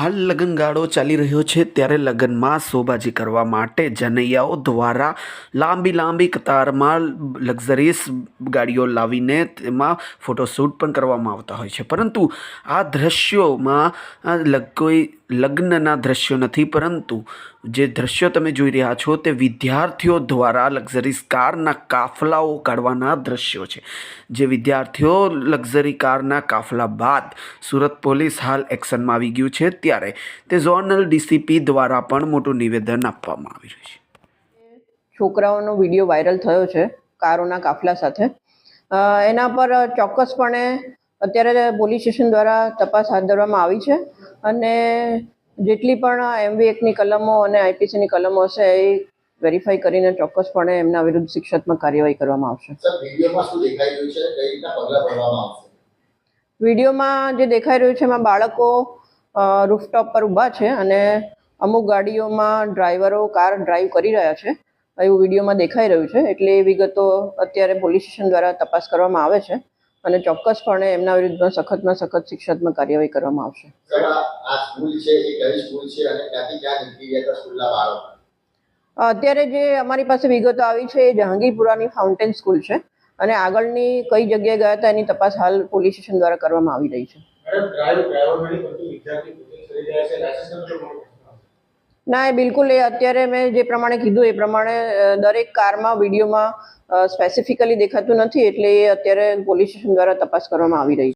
હાલ લગ્નગાળો ચાલી રહ્યો છે ત્યારે લગ્નમાં સોબાજી કરવા માટે જનૈયાઓ દ્વારા લાંબી લાંબી કતારમાં લક્ઝરીસ ગાડીઓ લાવીને તેમાં ફોટોશૂટ પણ કરવામાં આવતા હોય છે. પરંતુ આ દ્રશ્યોમાં કોઈ લગ્નના દ્રશ્યો નથી, પરંતુ જે દ્રશ્યો તમે જોઈ રહ્યા છો તે વિદ્યાર્થીઓ દ્વારા લક્ઝરીસ કારના કાફલાઓ કાઢવાના દ્રશ્યો છે. જે વિદ્યાર્થીઓ લક્ઝરી કારના કાફલા બાદ સુરત પોલીસ હાલ એક્શનમાં આવી ગયું છે, ત્યારે તે ઝોનલ ડીસીપી દ્વારા પણ મોટું નિવેદન આપવામાં આવી રહ્યું છે. છોકરાઓનો વીડિયો વાયરલ થયો છે કારોના કાફલા સાથે. એના પર ચોક્કસપણે અત્યારે પોલીસ સ્ટેશન દ્વારા તપાસ હાથ ધરવામાં આવી છે. અને જેટલી પણ એમવી એકની કલમો અને આઈપીસીની કલમો હશે એ વેરીફાઈ કરીને ચોક્કસપણે એમના વિરુદ્ધ શિક્ષાત્મક કાર્યવાહી કરવામાં છે? આવશે? વિડીયોમાં જે દેખાઈ રહ્યું છે એમાં બાળકો રૂફટોપ પર ઊભા છે અને અમુક ગાડીઓમાં ડ્રાઈવરો કાર ડ્રાઈવ કરી રહ્યા છે. એવું વિડીયોમાં દેખાઈ રહ્યું છે. એટલે એ વિગતો અત્યારે પોલીસ સ્ટેશન દ્વારા તપાસ કરવામાં આવે છે. અને ચોક્કસપણે એમના વિરુદ્ધમાં સખતમાં સખત શિક્ષાત્મક કાર્યવાહી કરવામાં આવશે. અત્યારે જે અમારી પાસે વિગતો આવી છે એ જહાંગીરપુરાની ફાઉન્ટેન સ્કૂલ છે અને આગળની કઈ જગ્યાએ ગયા હતા એની તપાસ હાલ પોલીસ સ્ટેશન દ્વારા કરવામાં આવી રહી છે. ના એ બિલકુલ એ અત્યારે મેં જે પ્રમાણે કીધું એ પ્રમાણે દરેક કારમાં વિડીયોમાં સ્પેસિફિકલી દેખાતું નથી એટલે એ અત્યારે પોલીસ સ્ટેશન દ્વારા તપાસ કરવામાં આવી રહી છે.